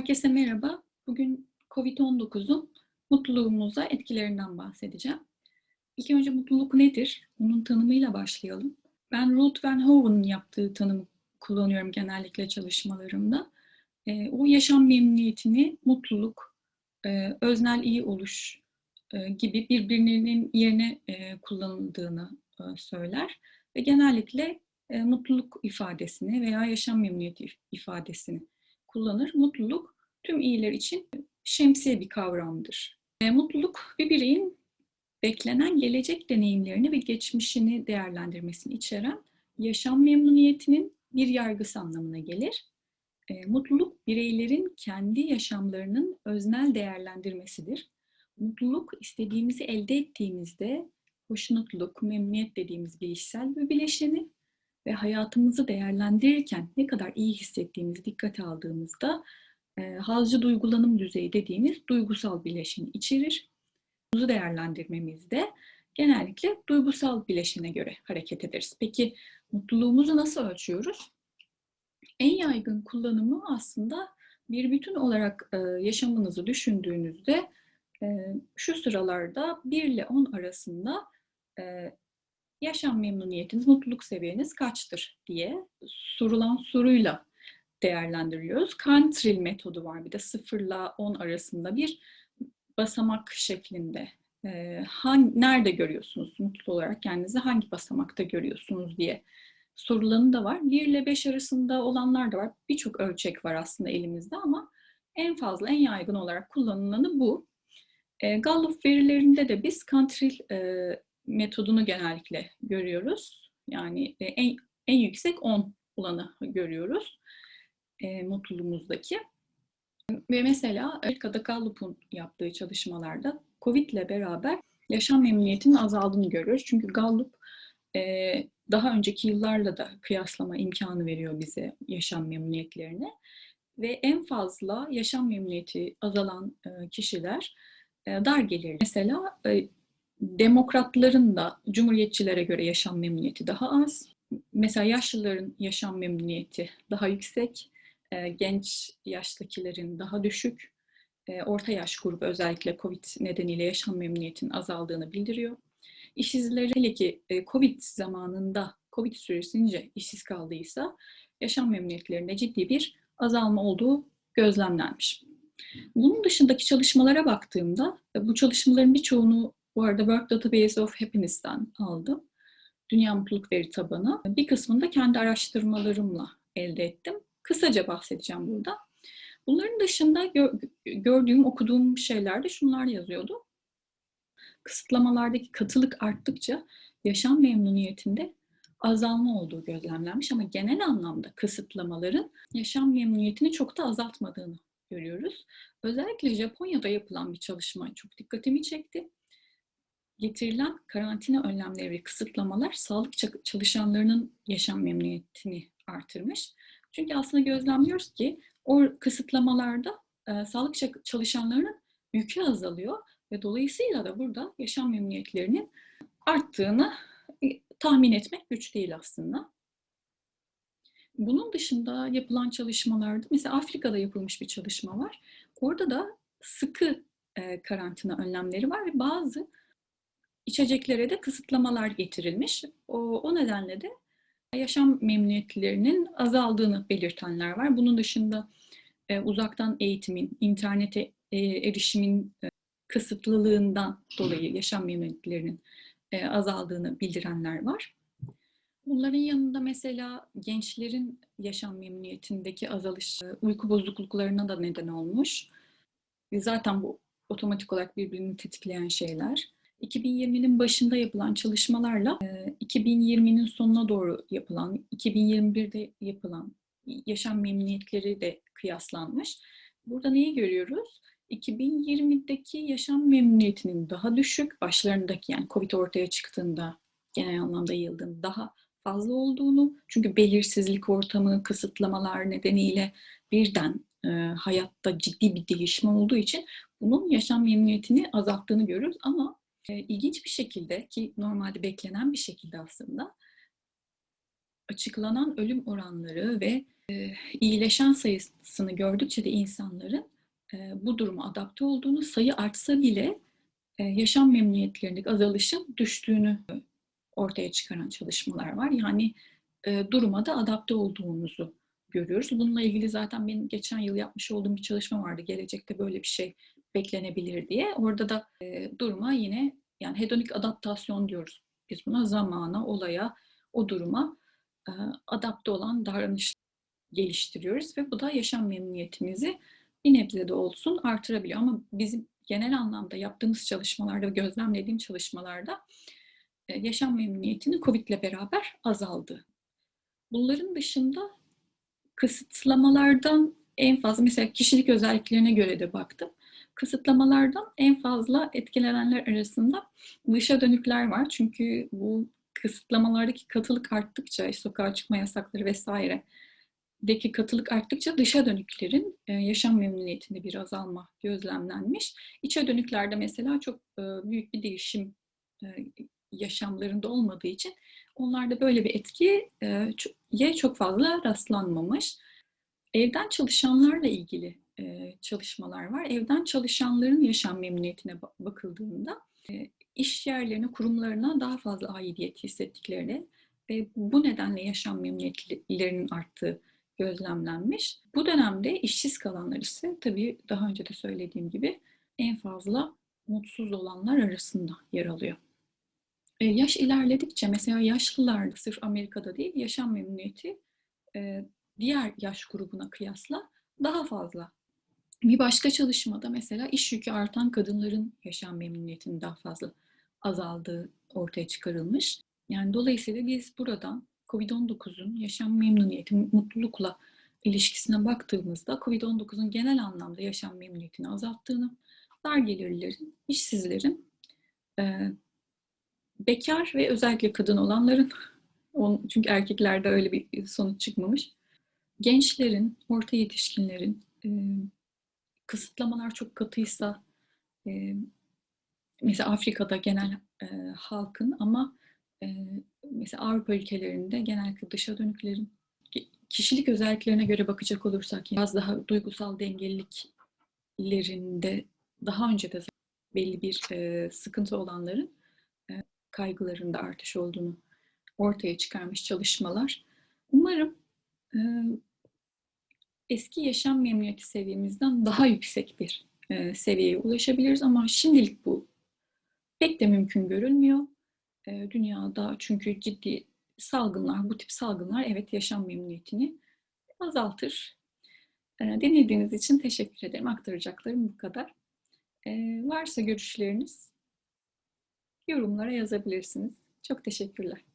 Herkese merhaba. Bugün COVID-19'un mutluluğumuza etkilerinden bahsedeceğim. İlk önce mutluluk nedir? Onun tanımıyla başlayalım. Ben Ruth Van Hoven'ın yaptığı tanımı kullanıyorum genellikle çalışmalarımda. E, o yaşam memnuniyetini mutluluk, e, öznel iyi oluş e, gibi birbirinin yerine e, kullanıldığını e, söyler. Ve genellikle e, mutluluk ifadesini veya yaşam memnuniyeti ifadesini kullanır. Mutluluk tüm iyiler için şemsiye bir kavramdır. E, mutluluk bir bireyin beklenen gelecek deneyimlerini ve geçmişini değerlendirmesini içeren yaşam memnuniyetinin bir yargısı anlamına gelir. E, mutluluk bireylerin kendi yaşamlarının öznel değerlendirmesidir. Mutluluk istediğimizi elde ettiğimizde hoşnutluk, memnuniyet dediğimiz bilişsel bir bileşeni ve hayatımızı değerlendirirken ne kadar iyi hissettiğimizi dikkate aldığımızda e, hazcı duygulanım düzeyi dediğimiz duygusal bileşeni içerir. Bunu değerlendirmemizde genellikle duygusal bileşene göre hareket ederiz. Peki mutluluğumuzu nasıl ölçüyoruz? En yaygın kullanımı aslında bir bütün olarak e, yaşamınızı düşündüğünüzde e, şu sıralarda 1 ile 10 arasında e, yaşam memnuniyetiniz, mutluluk seviyeniz kaçtır diye sorulan soruyla değerlendiriyoruz. Cantril metodu var bir de 0 ile 10 arasında bir basamak şeklinde. Ee, hangi, nerede görüyorsunuz mutlu olarak kendinizi hangi basamakta görüyorsunuz diye sorulanı da var. 1 ile 5 arasında olanlar da var. Birçok ölçek var aslında elimizde ama en fazla, en yaygın olarak kullanılanı bu. E, Gallup verilerinde de biz Cantril e, metodunu genellikle görüyoruz. Yani e, en, en yüksek 10 olanı görüyoruz e, mutluluğumuzdaki. Ve mesela Amerika'da Gallup'un yaptığı çalışmalarda COVID ile beraber yaşam memnuniyetinin azaldığını görüyoruz. Çünkü Gallup e, daha önceki yıllarla da kıyaslama imkanı veriyor bize yaşam memnuniyetlerini. Ve en fazla yaşam memnuniyeti azalan e, kişiler e, dar gelirli. Mesela e, demokratların da cumhuriyetçilere göre yaşam memnuniyeti daha az. Mesela yaşlıların yaşam memnuniyeti daha yüksek, e, genç yaştakilerin daha düşük, e, orta yaş grubu özellikle COVID nedeniyle yaşam memnuniyetinin azaldığını bildiriyor. İşsizleri hele ki e, COVID zamanında, COVID süresince işsiz kaldıysa yaşam memnuniyetlerinde ciddi bir azalma olduğu gözlemlenmiş. Bunun dışındaki çalışmalara baktığımda, bu çalışmaların birçoğunu bu arada Work Database of Happiness'ten aldım. Dünya Mutluluk Veri Tabanı. Bir kısmını da kendi araştırmalarımla elde ettim. Kısaca bahsedeceğim burada. Bunların dışında gördüğüm, okuduğum şeylerde şunlar yazıyordu. Kısıtlamalardaki katılık arttıkça yaşam memnuniyetinde azalma olduğu gözlemlenmiş ama genel anlamda kısıtlamaların yaşam memnuniyetini çok da azaltmadığını görüyoruz. Özellikle Japonya'da yapılan bir çalışma çok dikkatimi çekti getirilen karantina önlemleri ve kısıtlamalar sağlık çalışanlarının yaşam memnuniyetini artırmış. Çünkü aslında gözlemliyoruz ki o kısıtlamalarda e, sağlık çalışanlarının yükü azalıyor ve dolayısıyla da burada yaşam memnuniyetlerinin arttığını e, tahmin etmek güç değil aslında. Bunun dışında yapılan çalışmalarda, mesela Afrika'da yapılmış bir çalışma var. Orada da sıkı e, karantina önlemleri var ve bazı içeceklere de kısıtlamalar getirilmiş. O, o nedenle de yaşam memnuniyetlerinin azaldığını belirtenler var. Bunun dışında e, uzaktan eğitimin, internete e, erişimin e, kısıtlılığından dolayı yaşam memnuniyetlerinin e, azaldığını bildirenler var. Bunların yanında mesela gençlerin yaşam memnuniyetindeki azalış e, uyku bozukluklarına da neden olmuş. Zaten bu otomatik olarak birbirini tetikleyen şeyler. 2020'nin başında yapılan çalışmalarla 2020'nin sonuna doğru yapılan, 2021'de yapılan yaşam memnuniyetleri de kıyaslanmış. Burada neyi görüyoruz? 2020'deki yaşam memnuniyetinin daha düşük, başlarındaki yani COVID ortaya çıktığında genel anlamda yayıldığında daha fazla olduğunu, çünkü belirsizlik ortamı, kısıtlamalar nedeniyle birden e, hayatta ciddi bir değişme olduğu için bunun yaşam memnuniyetini azalttığını görüyoruz ama e, bir şekilde ki normalde beklenen bir şekilde aslında açıklanan ölüm oranları ve iyileşen sayısını gördükçe de insanların bu duruma adapte olduğunu, sayı artsa bile yaşam memnuniyetlerindeki azalışın düştüğünü ortaya çıkaran çalışmalar var. Yani duruma da adapte olduğumuzu görüyoruz. Bununla ilgili zaten benim geçen yıl yapmış olduğum bir çalışma vardı. Gelecekte böyle bir şey beklenebilir diye. Orada da e, duruma yine yani hedonik adaptasyon diyoruz. Biz buna zamana, olaya, o duruma e, adapte olan davranış geliştiriyoruz ve bu da yaşam memnuniyetimizi bir nebze de olsun artırabiliyor. Ama bizim genel anlamda yaptığımız çalışmalarda gözlemlediğim çalışmalarda e, yaşam memnuniyetinin COVID ile beraber azaldı. Bunların dışında kısıtlamalardan en fazla mesela kişilik özelliklerine göre de baktım. Kısıtlamalardan en fazla etkilenenler arasında dışa dönükler var. Çünkü bu kısıtlamalardaki katılık arttıkça, işte sokağa çıkma yasakları vesaire deki katılık arttıkça dışa dönüklerin e, yaşam memnuniyetinde bir azalma gözlemlenmiş. İçe dönüklerde mesela çok e, büyük bir değişim e, yaşamlarında olmadığı için onlarda böyle bir etkiye çok fazla rastlanmamış. Evden çalışanlarla ilgili çalışmalar var. Evden çalışanların yaşam memnuniyetine bakıldığında iş yerlerine, kurumlarına daha fazla aidiyet hissettiklerini ve bu nedenle yaşam memnuniyetlerinin arttığı gözlemlenmiş. Bu dönemde işsiz kalanlar ise tabii daha önce de söylediğim gibi en fazla mutsuz olanlar arasında yer alıyor. E, yaş ilerledikçe mesela yaşlılarda sırf Amerika'da değil yaşam memnuniyeti e, diğer yaş grubuna kıyasla daha fazla. Bir başka çalışmada mesela iş yükü artan kadınların yaşam memnuniyetinin daha fazla azaldığı ortaya çıkarılmış. Yani dolayısıyla biz buradan COVID-19'un yaşam memnuniyeti, mutlulukla ilişkisine baktığımızda COVID-19'un genel anlamda yaşam memnuniyetini azalttığını, dar gelirlilerin, işsizlerin, e, bekar ve özellikle kadın olanların, çünkü erkeklerde öyle bir sonuç çıkmamış, gençlerin, orta yetişkinlerin, e, kısıtlamalar çok katıysa, e, mesela Afrika'da genel e, halkın ama e, mesela Avrupa ülkelerinde genellikle dışa dönüklerin kişilik özelliklerine göre bakacak olursak biraz daha duygusal dengeliklerinde daha önce de belli bir e, sıkıntı olanların e, kaygılarında artış olduğunu ortaya çıkarmış çalışmalar. Umarım e, eski yaşam memnuniyeti seviyemizden daha yüksek bir e, seviyeye ulaşabiliriz ama şimdilik bu pek de mümkün görünmüyor. E, dünyada çünkü ciddi salgınlar, bu tip salgınlar evet yaşam memnuniyetini azaltır. E, dinlediğiniz için teşekkür ederim. Aktaracaklarım bu kadar. E, varsa görüşleriniz yorumlara yazabilirsiniz. Çok teşekkürler.